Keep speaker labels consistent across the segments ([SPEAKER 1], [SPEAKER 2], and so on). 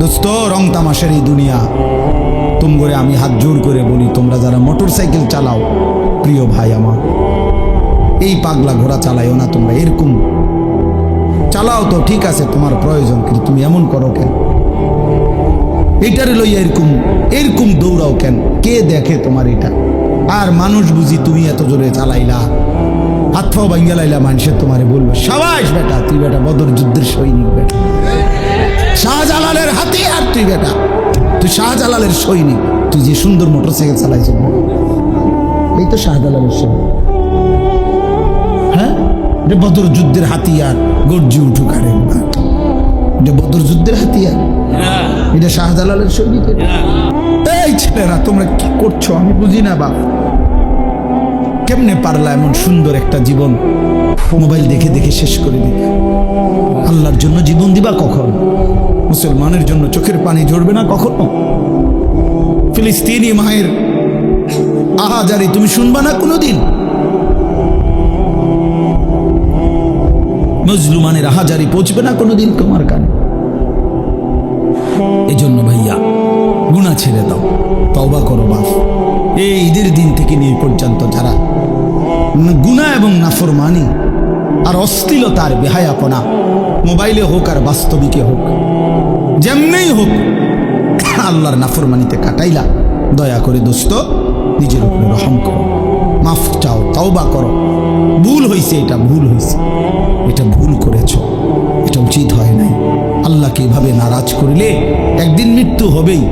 [SPEAKER 1] দোস্ত রং তামাশের এই দুনিয়া। তুমগরে আমি হাত জোর করে বলি, তোমরা যারা মোটর সাইকেল চালাও, প্রিয় ভাই আমার, এই পাগলা ঘোড়া চালাইও না তোমরা, এরকম। চালাও তো, ঠিক আছে, তোমার প্রয়োজন, কিন্তু তুমি এমন করো কেন? এইটারে লইয়া এরকম এরকম দৌড়াও কেন? কে দেখে তোমার এটা? আর মানুষ বুঝি তুমি এত জোরে চালাইলা, হাত ফাও ভাঙ্গা লাইলা মানুষের তোমারে বলবে, সাবাস বেটা, তুই বেটা, বদর যুদ্ধের সৈনিক বেটা। শাহজালালের হাতে আর তুই বেটা। তুই শাহজালালের সৈনিক। তুই যে সুন্দর মোটর সাইকেল চালাইছ এই তো শাহজালালের সৈনিক। হ্যাঁ? এটা বদর যুদ্ধের হাতিয়ার গর্জি উঠুক আরে একবার। এটা বদর যুদ্ধের হাতিয়ার? এটা শাহজালালের সৈনিক? এই ছেলেরা তোমরা কি করছ? আমি বুঝি না বাপ। কেমনে পারলা এমন সুন্দর একটা জীবন? মোবাইল দেখে দেখে শেষ করে দিবে আল্লাহর জন্য জীবন দিবা কখন? মুসলমানের জন্য চোখের পানি ঝরবে না কখনো? ফিলিস্তিনি মায়ের আহাজারি তুমি শুনবা না কোনোদিন? মজলুমানের আহাজারি পৌঁছবে না কোনোদিন তোমার কানে? এই জন্য ভাইয়া গুণা ছেড়ে দাও। তওবা করো বাপ। এই ঈদের দিন থেকে নিয়ে পর্যন্ত যারা গুণা এবং নাফরমানি আর অশ্লীলতার বেহায়াপনা, মোবাইলে হোক আর বাস্তবিকে হোক, যেমনেই হোক, আল্লাহর নাফরমানিতে কাটাইলা, দয়া করে দোস্ত, নিজের উপরে রহম করো। মাফ চাও, তওবা করো। ভুল হয়েছে এটা ভুল হয়েছে এটা ভুল করেছ, এটা উচিত হয় নাই। আল্লাহকে এভাবে নারাজ করিলে একদিন মৃত্যু হবেই,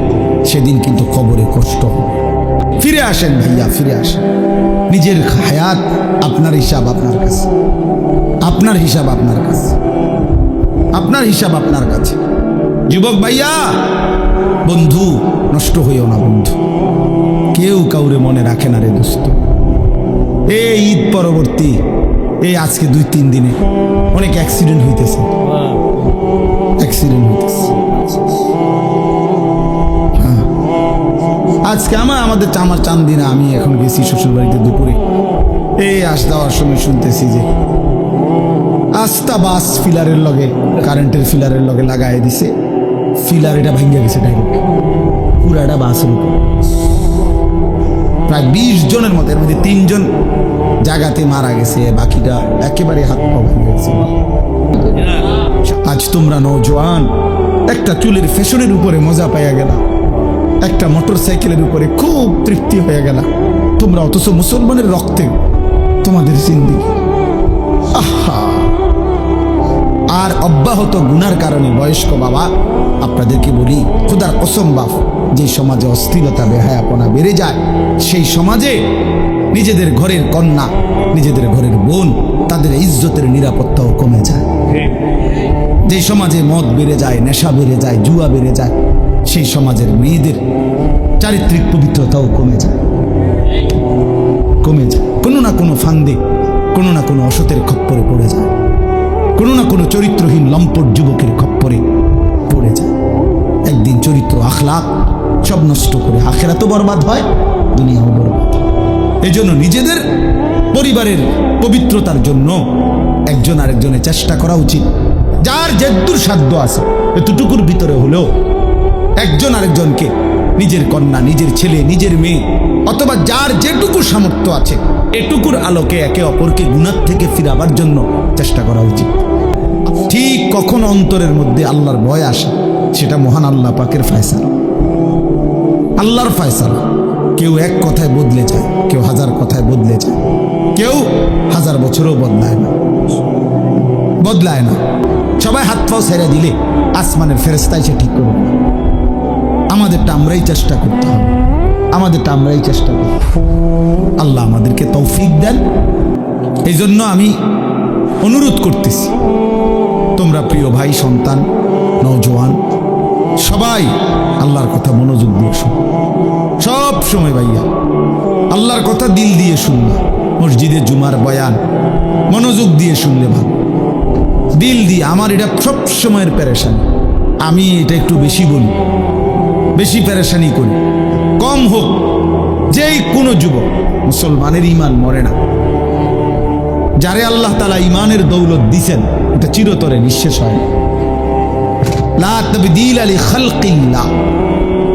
[SPEAKER 1] সেদিন কিন্তু কবরে কষ্ট হবে। ফিরে আসেন ভাইয়া, ফিরে আসেন। নিজের হায়াত আপনার হিসাব আপনার কাছে। আপনার হিসাব আপনার কাছে। আপনার হিসাব আপনার কাছে। যুবক ভাইয়া, বন্ধু, নষ্ট হইও না বন্ধু। কেউ কাউরে মনে রাখে না রে দোস্ত। এই ঈদ পরবর্তী, এই আজকে দুই তিন দিনে অনেক অ্যাক্সিডেন্ট হইতেছে। আজকে আমার, আমাদের আমার চান দিনে আমি এখন গেছি শ্বশুর বাড়িতে দুপুরে। এই আস যাওয়ার সময় শুনতেছি যে আস্তা বাস ফিলারের লগে, কারেন্টের ফিলারের লগে লাগাই দিছে। ফিলার এটা ভেঙে গেছে ডাইরেক্ট পুরাটা বাসের উপর। প্রায় বিশ জনের মতো, এর মধ্যে তিনজন জায়গাতে মারা গেছে, বাকিটা একেবারে হাত পা ভেঙে গেছে। আজ তোমরা নৌজওয়ান একটা চুলের ফ্যাশনের উপরে মজা পাইয়া গেলা। একটা মোটর সাইকেলের উপরে খুব তৃপ্তি হয়ে গেলা। তোমরা অথচ মুসলমানের রক্তে তোমাদের জিন্দিগি। আহা! আর অব্যাহত গুনার কারণে বয়স্ক বাবা আপনাদেরকে বলি খুদার কসম বাপ যে সমাজে অস্থিরতা বেহায়াপনা বেড়ে যায় সেই সমাজে নিজেদের ঘরের কন্যা নিজেদের ঘরের বোন তাদের ইজ্জতের নিরাপত্তাও কমে যায়। যে সমাজে মদ বেড়ে যায় নেশা বেড়ে যায় জুয়া বেড়ে যায় সেই সমাজের মেয়েদের চারিত্রিক পবিত্রতাও কমে যায়। কমে যায়। কোনো না কোনো ফান্দে, কোনো না কোনো অসতের খপ্পরে পড়ে যায়। কোনো না কোনো চরিত্রহীন লম্পট যুবকের খপ্পরে পড়ে যায়। একদিন চরিত্র আখলাক সব নষ্ট করে আখেরা তো বরবাদ হয়, দুনিয়াও বরবাদ এই জন্য নিজেদের পরিবারের পবিত্রতার জন্য একজন আরেকজনের চেষ্টা করা উচিত। যার যেদূর সাধ্য আছে, এতটুকুর ভিতরে হলেও একজন আরেকজনকে, নিজের কন্যা, নিজের ছেলে, নিজের মেয়ে, অথবা যার যেটুকু সামর্থ্য আছে, এটুকুর আলোকে একে অপরকে গুণার থেকে ফিরাবার জন্য চেষ্টা করা উচিত। ঠিক কখন অন্তরের মধ্যে আল্লাহর ভয় আসে, সেটা মহান আল্লাহ পাকের ফয়সালা। আল্লাহর ফয়সালা। কেউ এক কথায় বদলে যায়, কেউ হাজার কথায় বদলে যায়, কেউ হাজার বছরও বদলায় না। বদলায় না। সবাই হাত পাও ছেড়ে দিলে, আসমানের ফেরেস্তাই সে ঠিক করবে। আমাদেরটা আমরাই চেষ্টা করতে হবে। আমাদেরটা আমরাই চেষ্টা করব আল্লাহ আমাদেরকে তৌফিক দেন। এই জন্য আমি অনুরোধ করতেছি, তোমরা প্রিয় ভাই, সন্তান নৌজওয়ান সবাই আল্লাহর কথা মনোযোগ দিয়ে শুন। সব সময় ভাইয়া, আল্লাহর কথা দিল দিয়ে শুনবা, মসজিদে জুমার বয়ান, মনোযোগ দিয়ে শুনলে ভালো। দিল দিয়ে, আমার এটা সব সময়ের প্যারেশানি। আমি এটা একটু বেশি বলি। বেশি প্যারেশানি করি। কম হোক, যেই কোনো যুবক, মুসলমানের ইমান মরে না। যারে আল্লাহ তালা ইমানের দৌলত দিছেন, এটা চিরতরে নিঃশেষ হয়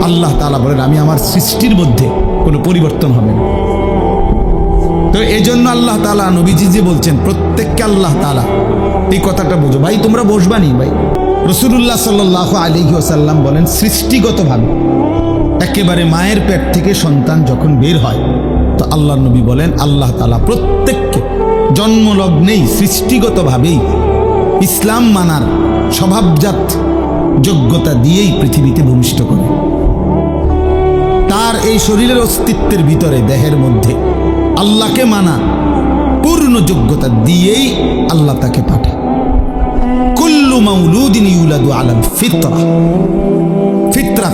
[SPEAKER 1] আল্লাহ তাআলা বলেন, আমি আমার সৃষ্টির মধ্যে কোনো পরিবর্তন হবে না। তো এই জন্য আল্লাহ তালা নবীজি যে বলছেন, প্রত্যেককে আল্লাহ তালা এই কথাটা বোঝো। ভাই, তোমরা বসবানি ভাই? রসুল্লাহ সাল্লাহ আলী ওসাল্লাম বলেন, সৃষ্টিগতভাবে একেবারে মায়ের পেট থেকে সন্তান যখন বের হয়, তো আল্লাহ নবী বলেন, আল্লাহ তালা প্রত্যেককে জন্মলগ্নেই সৃষ্টিগতভাবেই ইসলাম মানার স্বভাবজাত যোগ্যতা দিয়েই পৃথিবীতে ভূমিষ্ঠ করে। তার এই শরীরের অস্তিত্বের ভিতরে, দেহের মধ্যে আল্লাহকে মানা পূর্ণ যোগ্যতা দিয়েই আল্লাহ তাকে পাঠায়। কুল্লু মাউলুদিন ফিতরা।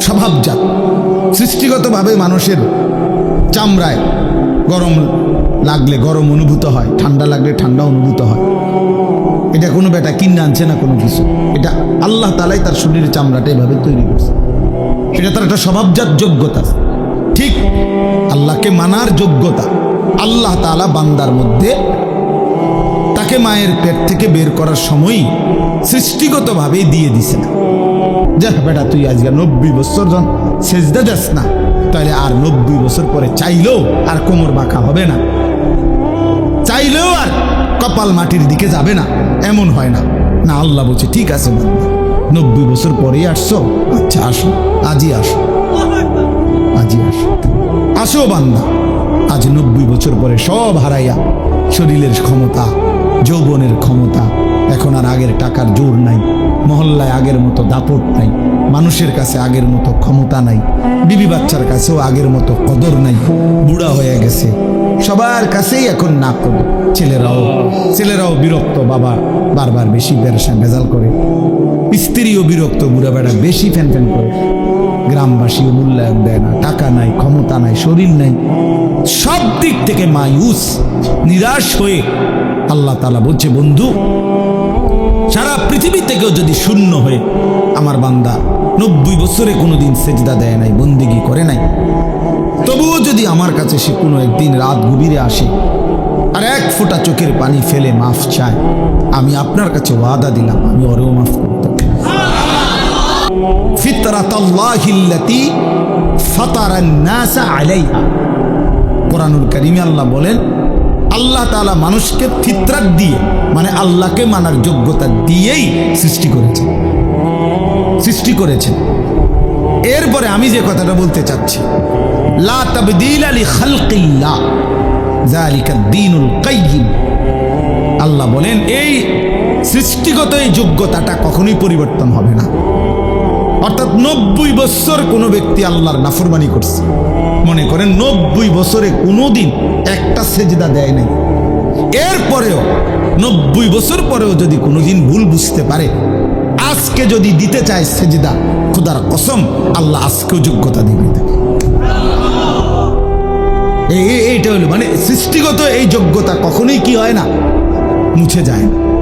[SPEAKER 1] স্বভাবজাত, সৃষ্টিগতভাবে মানুষের চামড়ায় গরম লাগলে গরম অনুভূত হয়, ঠান্ডা লাগলে ঠান্ডা অনুভূত হয়। এটা কোনো বেটা কিনে আনছে না কোনো কিছু। এটা আল্লাহ তালাই তার শরীরের চামড়াটা এভাবে তৈরি করছে। এটা তার একটা স্বভাবজাত যোগ্যতা। ঠিক আল্লাহকে মানার যোগ্যতা আল্লাহ তাআলা বান্দার মধ্যে তাকে মায়ের পেট থেকে বের করার সময়ই সৃষ্টিগতভাবেই দিয়ে দিছে না। যা বেটা, তুই আজকে নব্বই বছর সেজদা দেস না। তাহলে আর নব্বই বছর পরে চাইলেও আর কোমর বাঁকা হবে না। চাইলেও আর কপাল মাটির দিকে যাবে না। এমন হয় না। না, আল্লাহ বলছে, ঠিক আছে নব্বই বছর পরেই আসছো। আচ্ছা আসো। আজই আসো। আজই আসো। আসো বান্দা। আজ নব্বই বছর পরে সব হারাইয়া শরীরের ক্ষমতা যৌবনের ক্ষমতা। এখন আর আগের টাকার জোর নাই। মহল্লায় আগের মতো দাপট নাই। মানুষের কাছে আগের মতো ক্ষমতা নাই। বিবি বাচ্চার কাছেও আগের মতো কদর নাই। বুড়া হয়ে গেছে। সবার কাছেই এখন না করে ছেলেরাও ছেলেরাও বিরক্ত বাবা বারবার বেশি বেরসা ভেজাল করে। স্ত্রীও বিরক্ত বুড়া বেড়া বেশি ফ্যান ফ্যান করে। গ্রামবাসীও মূল্যায়ন দেয় না। টাকা নাই, ক্ষমতা নাই, শরীর নাই। সব দিক থেকে মায়ুস, নিরাশ হয়ে আল্লাহ তালা বলছে, বন্ধু সারা পৃথিবী থেকেও যদি শূন্য হয়ে আমার বান্দা নব্বই বছরে কোনোদিন সেজদা দেয় নাই, বন্দিগি করে নাই, তবুও যদি আমার কাছে সে কোনো একদিন রাত গভীরে আসে আর এক ফোঁটা চোখের পানি ফেলে মাফ চায়, আমি আপনার কাছে ওয়াদা দিলাম, আমি ওরেও মাফ করতে ফিতরাত নাসা আলাইহা। কোরআনুল কারিমে আল্লাহ বলেন আল্লাহ তাআলা মানুষকে ফিতরাত দিয়ে মানে আল্লাহকে মানার যোগ্যতা দিয়েই সৃষ্টি করেছেন। সৃষ্টি করেছেন। এরপরে আমি যে কথাটা বলতে চাচ্ছি, লা তাবদিল আলি খালকিল্লাহ জালিকা দ্বীনুল কাইয়িম আল্লাহ বলেন, এই সৃষ্টিগত এই যোগ্যতাটা কখনোই পরিবর্তন হবে না। অর্থাৎ নব্বই বছর কোনো ব্যক্তি আল্লাহর নাফরমানি করছে। মনে করেন নব্বই বছরে কোনোদিন একটা সেজদা দেয় নাই। এরপরেও, নব্বই বছর পরেও যদি কোনোদিন ভুল বুঝতে পারে, আজকে যদি দিতে চায় সেজদা, খুদার কসম, আল্লাহ আজকেও যোগ্যতা দিবে এইটা হলো মানে সৃষ্টিগত এই যোগ্যতা কখনোই কি হয় না? মুছে যায় না।